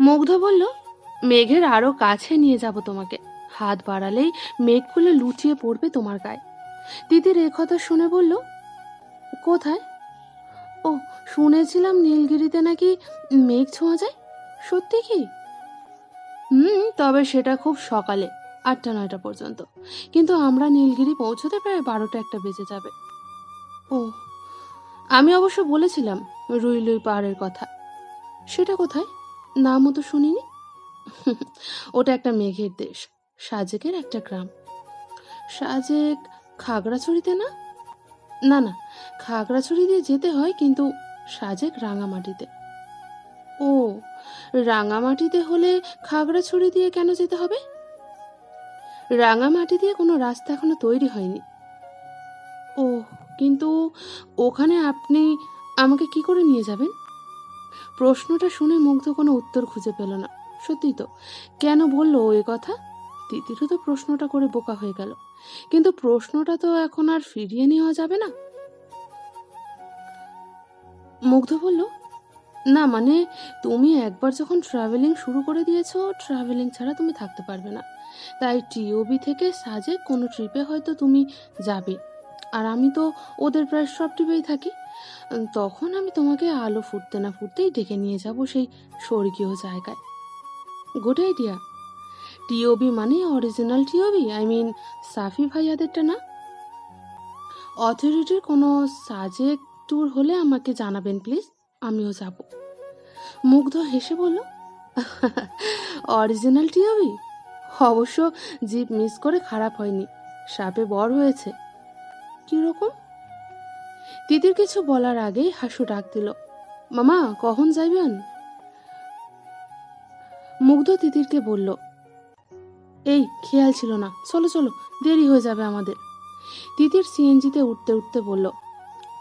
মুগ্ধ বলল, মেঘের আরও কাছে নিয়ে যাব তোমাকে। হাত বাড়ালেই মেঘগুলো লুটিয়ে পড়বে তোমার গায়ে। তিতির এ কথা শুনে বলল, কোথায়? ও, শুনেছিলাম নীলগিরিতে নাকি মেঘ ছোঁয়া যায়। সত্যি কি? হুম, তবে সেটা খুব সকালে, আটটা নয়টা পর্যন্ত। কিন্তু আমরা নীলগিরি পৌঁছতে প্রায় বারোটা একটা বেজে যাবে। ও, আমি অবশ্য বলেছিলাম রুই লুই পাহাড়ের কথা। সেটা কোথায়? নামও তো শুনিনি? ওটা একটা মেঘের দেশ, সাজেকের একটা গ্রাম। সাজেক খাগড়াছড়িতে না? না না, খাগড়াছড়ি দিয়ে যেতে হয় কিন্তু সাজেক রাঙামাটিতে। ও, রাঙামাটিতে হলে খাগড়াছড়ি দিয়ে কেন যেতে হবে? রাঙামাটি দিয়ে কোনো রাস্তা এখনও তৈরি হয়নি। ও কিন্তু ওখানে আপনি আমাকে কি করে নিয়ে যাবেন? প্রশ্নটা শুনে মুগ্ধ কোনো উত্তর খুঁজে পেল না। সত্যি তো। কেন বলল ও এ কথা? তিতিরও তো প্রশ্নটা করে বোকা হয়ে গেল। কিন্তু প্রশ্নটা তো এখন আর ফিরিয়ে নেওয়া যাবে না। মুগ্ধ বলল, না মানে তুমি একবার যখন ট্রাভেলিং শুরু করে দিয়েছ ট্রাভেলিং ছাড়া তুমি থাকতে পারবে না। তাই টিওবি থেকে সাজে কোনো ট্রিপে হয়তো তুমি যাবে। আর আমি তো ওদের প্রায় সব ট্রিপেই থাকি। তখন আমি তোমাকে আলো ফুটতে না ফুটতেই ডেকে নিয়ে যাব সেই স্বর্গীয় জায়গায়। গুড আইডিয়া টিওবি মানে original TOB I mean Safi ভাইয়াদেরটা না? অথরিটির কোনো সাজেক ট্যুর হলে আমাকে জানাবেন প্লিজ আমিও যাব। মুগ্ধ হেসে বলল অরিজিনাল টিওবি অবশ্য জিপ মিস করে খারাপ হয়নি। সাপে বড় হয়েছে। কীরকম? তিতির কিছু বলার আগেই হাসু ডাক দিল, মামা, কখন যাইবেন? মুগ্ধ তিতিরকে বলল, এই, খেয়াল ছিল না, চলো চলো, দেরি হয়ে যাবে আমাদের। তিতির সিএনজিতে উঠতে উঠতে বলল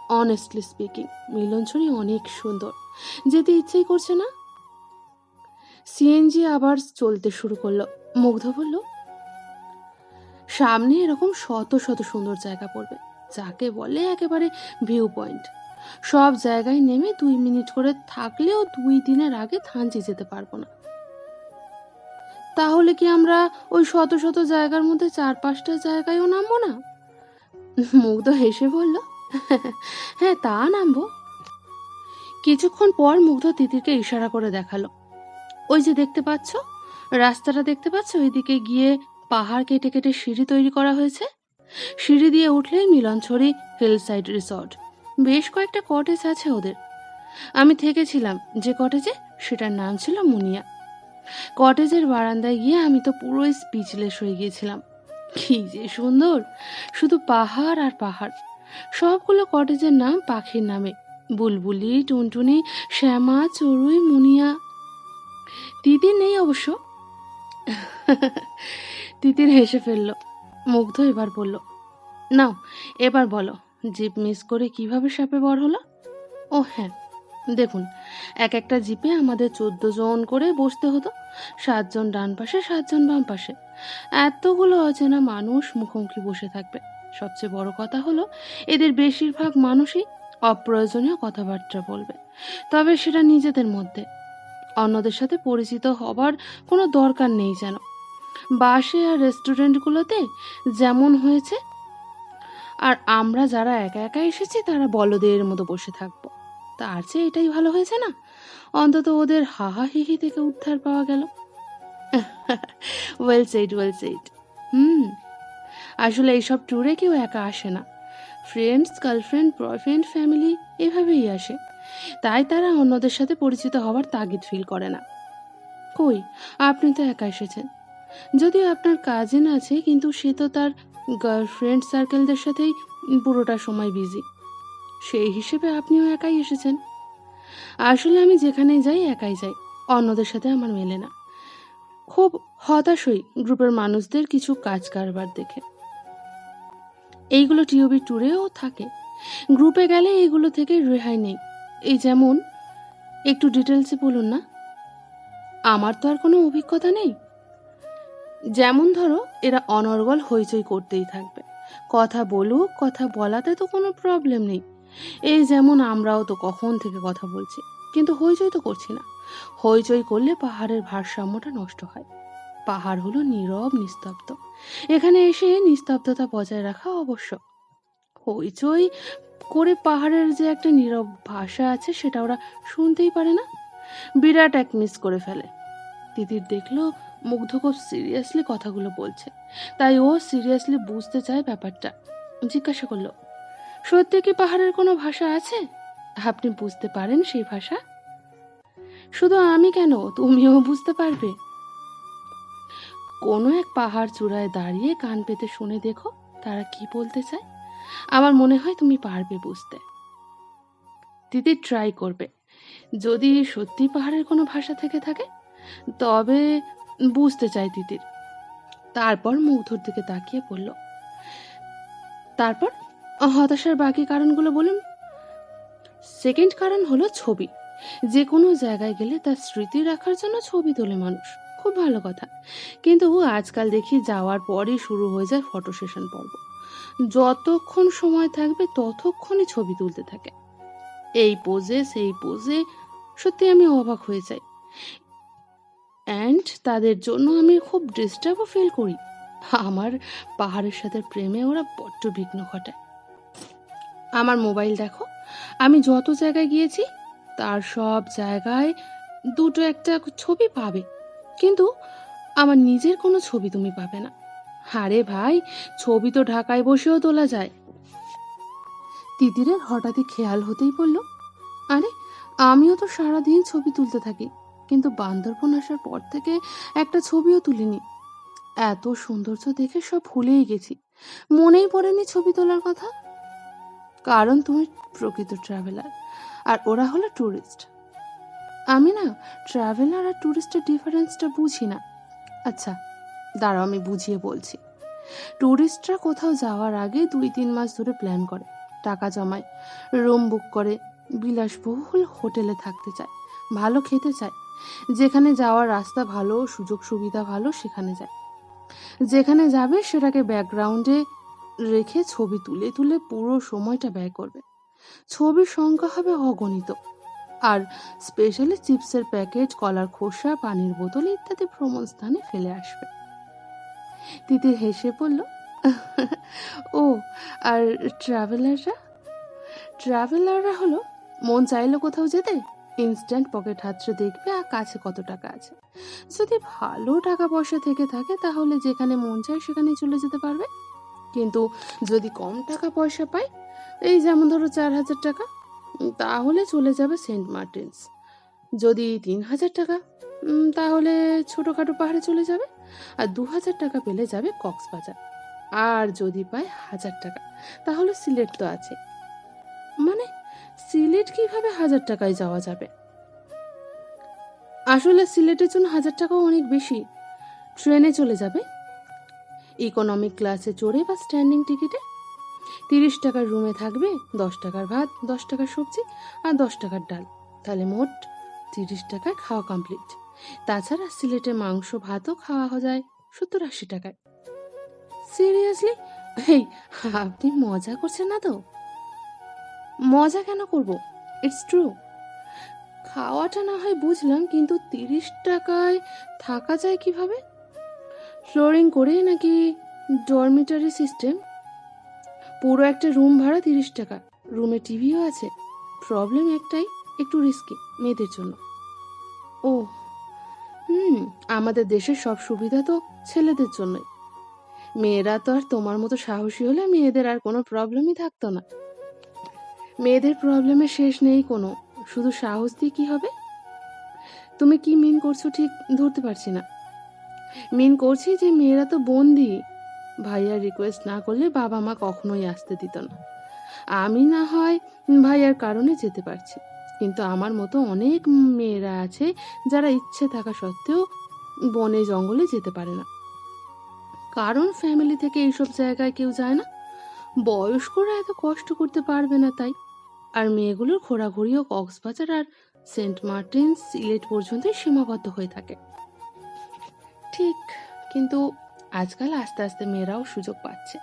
অনেস্টলি স্পিকিং মিলনছড়ি অনেক সুন্দর, যেতে ইচ্ছেই করছে না? সিএনজি আবার চলতে শুরু করল, মুগ্ধ বলল, সামনে এরকম শত শত সুন্দর জায়গা পড়বে যাকে বলে একেবারে ভিউ পয়েন্ট সব জায়গায় নেমে দুই মিনিট করে থাকলেও দুই দিনের আগে থানচি যেতে পারব না। তাহলে কি আমরা ওই শত শত জায়গার মধ্যে চার পাঁচটা জায়গায়ও নামবো না? মুগ্ধ হেসে বলল হ্যাঁ তা নামবো। কিছুক্ষণ পর মুগ্ধ তিতিরকে ইশারা করে দেখাল। ওই যে দেখতে পাচ্ছ, রাস্তাটা দেখতে পাচ্ছ? ওইদিকে গিয়ে পাহাড় কেটে কেটে সিঁড়ি তৈরি করা হয়েছে। সিঁড়ি দিয়ে উঠলেই মিলনছড়ি হিল সাইড রিসর্ট। বেশ কয়েকটা কটেজ আছে ওদের। আমি থেকেছিলাম যে কটেজে, সেটার নাম ছিল মুনিয়া। কটেজের বারান্দায় গিয়ে আমি তো পুরো স্পিচলেস হয়ে গিয়েছিলাম। কি যে সুন্দর! শুধু পাহাড় আর পাহাড়। সবগুলো কটেজের নাম পাখির নামে। বুলবুলি, টুনটুনি, শ্যামা, চড়ুই, মুনিয়া। তিতির নেই অবশ্য। তিতির হেসে ফেলল। মুগ্ধ এবার বলল, নাও, এবার বলো, জিপ মিস করে কীভাবে সাপে বড় হলো? ও হ্যাঁ দেখুন, এক একটা জিপে আমাদের চোদ্দ জন করে বসতে হতো সাতজন ডান পাশে সাতজন বাম পাশে। এতগুলো অচেনা মানুষ মুখোমুখি বসে থাকবে। সবচেয়ে বড় কথা হলো, এদের বেশিরভাগ মানুষই অপ্রয়োজনীয় কথাবার্তা বলবে, তবে সেটা নিজেদের মধ্যে। অন্যদের সাথে পরিচিত হবার কোনো দরকার নেই যেন। বাসে আর রেস্টুরেন্টগুলোতে যেমন হয়েছে। আর আমরা যারা একা একা এসেছি, তারা বলদের মতো বসে থাকব। তার চেয়ে এটাই ভালো হয়েছে না? অন্তত ওদের হাহা হিহি থেকে উদ্ধার পাওয়া গেল। Well said well said hmm. আসলে এইসব ট্যুরে কেউ একা আসে না। ফ্রেন্ডস গার্লফ্রেন্ড বয়ফ্রেন্ড ফ্যামিলি এভাবেই আসে। তাই তারা অন্যদের সাথে পরিচিত হওয়ার তাগিদ ফিল করে না। কই? আপনি তো একা এসেছেন। যদিও আপনার কাজিন আছে, কিন্তু সে তো তার গার্লফ্রেন্ড সার্কেলদের সাথেই পুরোটা সময় বিজি সেই হিসেবে আপনিও একাই এসেছেন। আসলে আমি যেখানেই যাই, একাই যাই। অন্যদের সাথে আমার মেলে না। খুব হতাশ হই গ্রুপের মানুষদের কিছু কাজ কারবার দেখে। এইগুলো টিওবি ট্যুরেও থাকে। গ্রুপে গেলে এইগুলো থেকে রেহাই নেই। এই যেমন, একটু ডিটেলসে বলুন না। আমার তো আর কোনো অভিজ্ঞতা নেই। যেমন ধরো, এরা অনর্গল হইচই করতেই থাকবে। কথা বলুক, কথা বলাতে তো কোনো প্রবলেম নেই। এই যেমন আমরাও তো কখন থেকে কথা বলছি, কিন্তু হইচই তো করছি না। হইচই করলে পাহাড়ের ভারসাম্যটা নষ্ট হয়। পাহাড় হলো নীরব, নিস্তব্ধ। এখানে এসে নিস্তব্ধতা বজায় রাখা আবশ্যক হইচই করে পাহাড়ের যে একটা নীরব ভাষা আছে, সেটা ওরা শুনতেই পারে না। বিরাট এক মিস করে ফেলে। তিতির দেখল মুগ্ধ খুব সিরিয়াসলি কথাগুলো বলছে। তাই ও সিরিয়াসলি বুঝতে চায় ব্যাপারটা। জিজ্ঞাসা করল, সত্যি কি পাহাড়ের কোনো ভাষা আছে? আপনি বুঝতে পারেন সেই ভাষা? শুধু আমি কেন? তুমিও বুঝতে পারবে। কোনো এক পাহাড় চূড়ায় দাঁড়িয়ে কান পেতে শুনে দেখো, তারা কি বলতে চায়? আমার মনে হয় তুমি পারবে বুঝতে। দিদি ট্রাই করবে। যদি সত্যি পাহাড়ের কোনো ভাষা থেকে থাকে, তবে বুঝতে চাই তিতির তারপর মুগ্ধর দিকে তাকিয়ে বলল, তারপর হতাশার বাকি কারণগুলো বলুন। সেকেন্ড কারণ হলো ছবি। যে কোনো জায়গায় গেলে তার স্মৃতি রাখার জন্য ছবি তোলে মানুষ। খুব ভালো কথা। কিন্তু আজকাল দেখি যাওয়ার পরই শুরু হয়ে যায় ফটো সেশন পর্ব। যতক্ষণ সময় থাকবে ততক্ষণই ছবি তুলতে থাকে। এই পোজে সেই পোজে সত্যি আমি অবাক হয়ে যাই। অ্যান্ড তাদের জন্য আমি খুব ডিস্টার্বও ফিল করি। আমার পাহাড়ের সাথে প্রেমে ওরা বড্ড বিঘ্ন ঘটায়। আমার মোবাইল দেখো, আমি যত জায়গায় গিয়েছি, তার সব জায়গায় দুটো একটা ছবি পাবে। কিন্তু আমার নিজের কোনো ছবি তুমি পাবে না। আরে ভাই, ছবি তো ঢাকায় বসেও তোলা যায়। তিতিরের হঠাৎই খেয়াল হতেই বলল, আরে, আমিও তো সারাদিন ছবি তুলতে থাকি। কিন্তু বান্দরবন আসার পর থেকে একটা ছবিও তুলিনি। এত সৌন্দর্য দেখে সব ভুলেই গেছি। মনেই পড়েনি ছবি তোলার কথা। কারণ তুমি প্রকৃত ট্রাভেলার, আর ওরা হলো ট্যুরিস্ট আমি না ট্রাভেলার আর ট্যুরিস্টের ডিফারেন্সটা বুঝি না। আচ্ছা দাঁড়াও আমি বুঝিয়ে বলছি। ট্যুরিস্টরা কোথাও যাওয়ার আগে দুই তিন মাস ধরে প্ল্যান করে, টাকা জমায়, রুম বুক করে, বিলাসবহুল হোটেলে থাকতে চায়, ভালো খেতে চায়। যেখানে যাওয়ার রাস্তা ভালো, সুযোগ সুবিধা ভালো, সেখানে যায়। যেখানে যাবে সেটাকে ব্যাকগ্রাউন্ডে রেখে ছবি তুলে তুলে পুরো সময়টা ব্যয় করবে। ছবির সংখ্যা হবে অগণিত। আর স্পেশালি চিপসের প্যাকেট কলার খোসা, পানির বোতল ইত্যাদি ভ্রমণ স্থানে ফেলে আসবে। তিতির হেসে বলল, ও, আর ট্রাভেলাররা ট্রাভেলাররা হলো, মন চাইলো কোথাও যেতে? ইনস্ট্যান্ট পকেট হাতড়ে দেখবে আর কাছে কত টাকা আছে। যদি ভালো টাকা পয়সা থেকে থাকে, তাহলে যেখানে মন চায় সেখানে চলে যেতে পারবে। কিন্তু যদি কম টাকা পয়সা পায় এই যেমন ধরো চার হাজার টাকা, তাহলে চলে যাবে সেন্ট মার্টিনস। যদি তিন হাজার টাকা তাহলে ছোটোখাটো পাহাড়ে চলে যাবে আর দু হাজার টাকা পেলে যাবে কক্সবাজার। আর যদি পায় হাজার টাকা, তাহলে সিলেট তো আছে। মানে সিলেট কীভাবে হাজার টাকায় যাওয়া যাবে? আসলে সিলেটের জন্য হাজার টাকাও অনেক বেশি। ট্রেনে চলে যাবে? ইকোনমিক ক্লাসে চড়ে বা স্ট্যান্ডিং টিকিটে? তিরিশ টাকার রুমে থাকবে, দশ টাকার ভাত, দশ টাকার সবজি আর দশ টাকার ডাল। তাহলে মোট তিরিশ টাকায় খাওয়া কমপ্লিট তাছাড়া সিলেটে মাংস, ভাতও খাওয়া যায়, সত্তর আশি টাকায়। সিরিয়াসলি এই, আপনি মজা করছেন না তো? মজা কেন করব? ইটস ট্রু খাওয়াটা না হয় বুঝলাম, কিন্তু তিরিশ টাকায় থাকা যায় কীভাবে? ফ্লোরিং করে নাকি ডরমিটারি সিস্টেম পুরো একটা রুম ভাড়া তিরিশ টাকা। রুমে টিভিও আছে। প্রবলেম একটাই, একটু রিস্কি মেয়েদের জন্য। ও, হুম, আমাদের দেশের সব সুবিধা তো ছেলেদের জন্যই। মেয়েরা তো আর তোমার মতো সাহসী হলে মেয়েদের আর কোনো প্রবলেমই থাকতো না। মেয়েদের প্রবলেমের শেষ নেই কোনো। শুধু সাহস দিয়ে কী হবে? তুমি কি মিন করছ ঠিক ধরতে পারছি না। মিন করছি যে মেয়েরা তো বন্দি। ভাইয়ার রিকোয়েস্ট না করলে বাবা মা কখনোই আসতে দিত না। আমি না হয় ভাইয়ার কারণে যেতে পারছি। কিন্তু আমার মতো অনেক মেয়েরা আছে যারা ইচ্ছে থাকা সত্ত্বেও বনে জঙ্গলে যেতে পারে না। কারণ ফ্যামিলি থেকে এইসব জায়গায় কেউ যায় না। বয়স্করা এত কষ্ট করতে পারবে না তাই। আর মেয়েগুলোর ঘোরাঘুরিও কক্সবাজার আর সেন্ট মার্টিন সিলেট পর্যন্তই সীমাবদ্ধ হয়ে থাকে। ঠিক, কিন্তু আজকাল আস্তে আস্তে মেয়েরাও সুযোগ পাচ্ছে।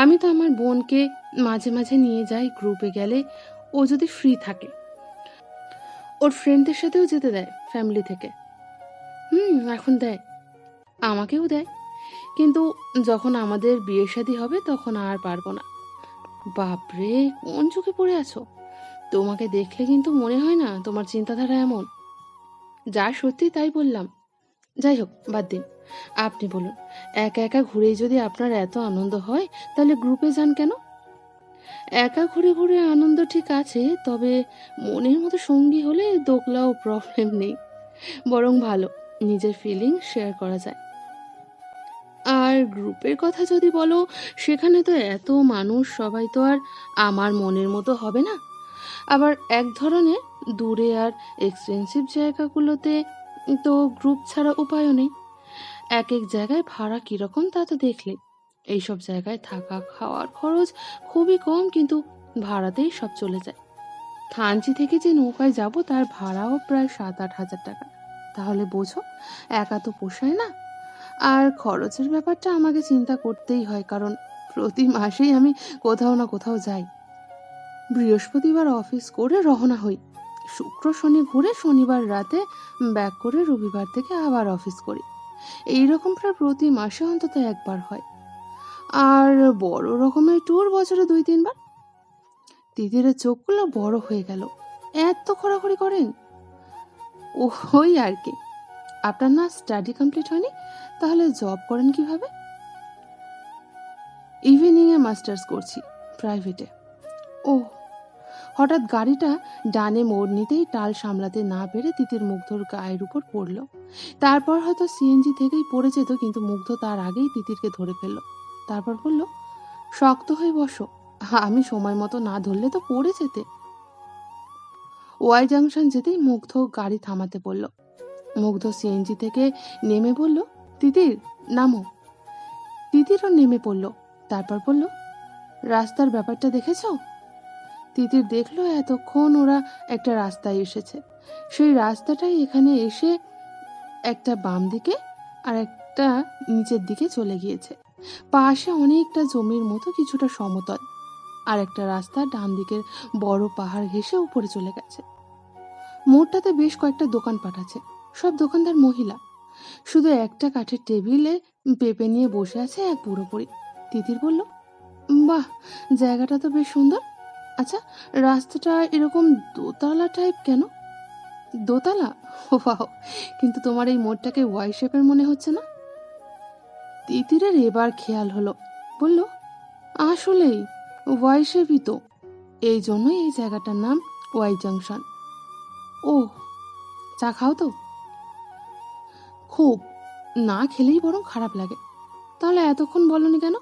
আমি তো আমার বোনকে মাঝে মাঝে নিয়ে যাই গ্রুপে গেলে ও যদি ফ্রি থাকে। ওর ফ্রেন্ডদের সাথেও যেতে দেয় ফ্যামিলি থেকে। হুম, এখন দেয়। আমাকেও দেয়। কিন্তু যখন আমাদের বিয়ে শাদী হবে তখন আর পারব না। বাপরে, কোন চোখে পড়ে আছো? তোমাকে দেখলে কিন্তু মনে হয় না তোমার চিন্তাধারা এমন। যা সত্যি তাই বললাম। যাই হোক, বাদ দিন। আপনি বলুন, একা একা ঘুরেই যদি আপনার এত আনন্দ হয়, তাহলে গ্রুপে যান কেন? একা ঘুরে ঘুরে আনন্দ ঠিক আছে, তবে মনের মতো সঙ্গী হলে দোকলাও প্রবলেম নেই। বরং ভালো, নিজের ফিলিং শেয়ার করা যায়। আর গ্রুপের কথা যদি বলো, সেখানে তো এত মানুষ, সবাই তো আর আমার মনের মতো হবে না। আবার এক ধরনের দূরে আর এক্সপেন্সিভ জায়গাগুলোতে তো গ্রুপ ছাড়া উপায়ও নেই। এক এক জায়গায় ভাড়া কীরকম তা তো দেখলে। এইসব জায়গায় থাকা খাওয়ার খরচ খুবই কম, কিন্তু ভাড়াতেই সব চলে যায়। থানচি থেকে যে নৌকায় যাব, তার ভাড়াও প্রায় সাত আট হাজার টাকা। তাহলে বোঝো, একা তো পোষায় না। আর খরচের ব্যাপারটা আমাকে চিন্তা করতেই হয়, কারণ প্রতি মাসেই আমি কোথাও না কোথাও যাই। বৃহস্পতিবার অফিস করে রওনা হই। শুক্র, শনি ঘুরে শনিবার রাতে ব্যাক করে রবিবার থেকে আবার অফিস করি। এই রকম প্রায় প্রতি মাসে অন্তত একবার হয়। আর বড় রকমের ট্যুর বছরে দুই, তিনবার। দিদির চোখগুলো বড় হয়ে গেল। এত খোরাখড়ি করেন? ওই আর কি। আপনার না স্টাডি কমপ্লিট হয়নি? তাহলে জব করেন কীভাবে? ইভিনিংয়ে মাস্টার্স করছি প্রাইভেটে ও হঠাৎ গাড়িটা ডানে মোড় নিতেই টাল সামলাতে না পেরে তিতির মুগ্ধর গায়ের উপর পড়ল। তারপর হয়তো সিএনজি থেকেই পড়ে যেত, কিন্তু মুগ্ধ তার আগেই তিতিরকে ধরে ফেলল। তারপর বলল, শক্ত হয়ে বসো, আমি সময় মতো না ধরলে তো পড়ে যেতে। ওয়াই জাংশন যেতেই মুগ্ধ গাড়ি থামাতে বলল মুগ্ধ সিএনজি থেকে নেমে বলল তিতির নামো। তিতিরও নেমে পড়ল, তারপর বলল, রাস্তার ব্যাপারটা দেখেছ? তিতির দেখল এতক্ষণ ওরা একটা রাস্তায় এসেছে। সেই রাস্তাটাই এখানে এসে একটা বাম দিকে আর একটা নিচের দিকে চলে গিয়েছে। পাশে অনেকটা জমির মতো কিছুটা সমতল আর একটা রাস্তা ডান দিকের বড় পাহাড় ঘেসে উপরে চলে গেছে। মোড়টাতে বেশ কয়েকটা দোকানপাট আছে। সব দোকানদার মহিলা। শুধু একটা কাঠের টেবিলে পেঁপে নিয়ে বসে আছে এক পুরোপুরি তিতির বলল, বাহ, জায়গাটা তো বেশ সুন্দর। আচ্ছা রাস্তাটা এরকম দোতলা টাইপ কেন? দোতলা? ও বাহ কিন্তু তোমার এই মোড়টাকে ওয়াই শেপের মনে হচ্ছে না? তিতিরের এবার খেয়াল হলো। বলল, আসলেই ওয়াই শেপই তো। এই জন্যই এই জায়গাটার নাম ওয়াই জাংশন ও চা খাও তো? খুব না খেলেই বরং খারাপ লাগে। তাহলে এতক্ষণ বলনি কেন?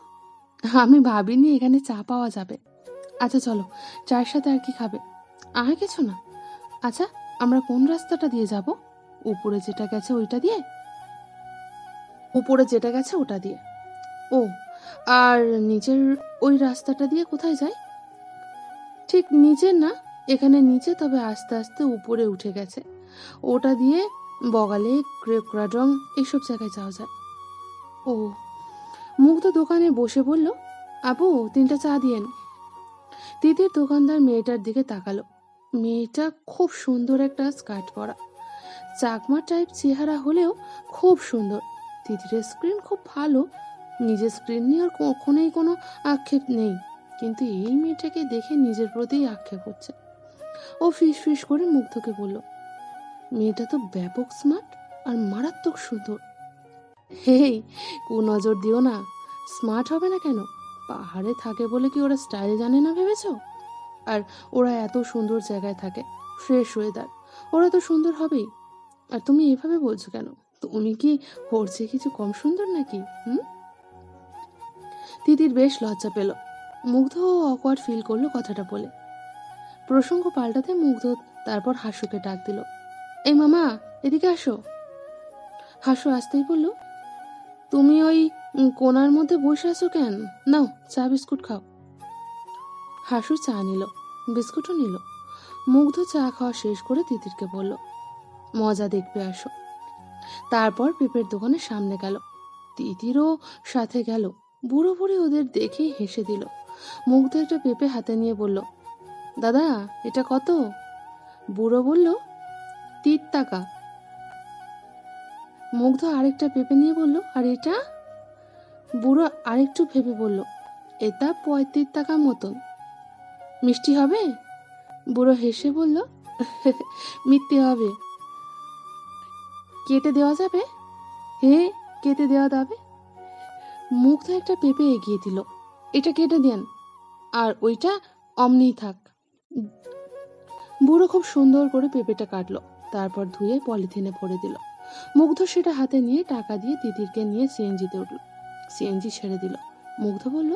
আমি ভাবিনি এখানে চা পাওয়া যাবে। আচ্ছা চলো, চায়ের সাথে আর কি খাবে? আর কিছু না। আচ্ছা আমরা কোন রাস্তাটা দিয়ে যাব? উপরে যেটা গেছে ওইটা দিয়ে? উপরে যেটা গেছে ওটা দিয়ে। ও, আর নিচের ওই রাস্তাটা দিয়ে কোথায় যায়? ঠিক নিচে না, এখানে নিচে, তবে আস্তে আস্তে উপরে উঠে গেছে। ওটা দিয়ে বগালে ক্রেকরাডং এইসব জায়গায় যাওয়া যায়। ও মুগ্ধ দোকানে বসে বলল আপু তিনটা চা দিয়েন তিতির দোকানদার মেয়েটার দিকে তাকালো। মেয়েটা খুব সুন্দর একটা স্কার্ট পরা। চাকমা টাইপ চেহারা হলেও খুব সুন্দর। তিতিরের স্ক্রিন খুব ভালো। নিজের স্ক্রিন নিয়ে আর কখনোই কোনো আক্ষেপ নেই। কিন্তু এই মেয়েটাকে দেখে নিজের প্রতিই আক্ষেপ হচ্ছে। ও ফিস ফিস করে মুগ্ধকে বলল মেয়েটা তো ব্যাপক স্মার্ট আর মারাত্মক সুন্দর। হেই কু নজর দিও না। স্মার্ট হবে না কেন? পাহাড়ে থাকে বলে কি ওরা স্টাইল জানে না ভেবেছ? আর ওরা এত সুন্দর জায়গায় থাকে ফ্রেশ ওয়েদার ওরা তো সুন্দর হবেই। আর তুমি এভাবে বলছো কেন? তুমি কি চেয়ে কিছু কম সুন্দর নাকি, হুম? তিতির বেশ লজ্জা পেল। মুগ্ধ ও অকওয়ার্ড ফিল করল কথাটা বলে। প্রসঙ্গ পাল্টাতে মুগ্ধ তারপর হাসুকে ডাক দিল। এই মামা, এদিকে আসো। হাসু আসতেই বলল, তুমি ওই কোনার মধ্যে বসে আছো কেন? নাও, চা, বিস্কুট খাও। হাসু চা নিল, বিস্কুটও নিল। মুগ্ধ চা খাওয়া শেষ করে তিতিরকে বলল, মজা দেখবে, আসো। তারপর পেঁপের দোকানের সামনে গেল। তিতিরও সাথে গেল। বুড়ো বুড়ি ওদের দেখে হেসে দিল। মুগ্ধ একটা পেঁপে হাতে নিয়ে বলল, দাদা, এটা কত? বুড়ো বলল তির টাকা। মুগ্ধ আরেকটা পেঁপে নিয়ে বলল, আর এটা? বুড়ো আরেকটু ভেবে বলল, এটা পঁয়ত্রিশ টাকা মতন। মিষ্টি হবে? বুড়ো হেসে বলল, মিথ্যে হবে। কেটে দেওয়া যাবে? হ্যাঁ কেটে দেওয়া যাবে। মুগ্ধ একটা পেঁপে এগিয়ে দিল, এটা কেটে দেন, আর ওইটা অমনি থাক। বুড়ো খুব সুন্দর করে পেঁপেটা কাটলো। তারপর ধুয়ে পলিথিনে ভরে দিল। মুগ্ধ সেটা হাতে নিয়ে টাকা দিয়ে তিতিরকে নিয়ে সিএনজিতে উঠল। সিএনজি ছেড়ে দিল। মুগ্ধ বলল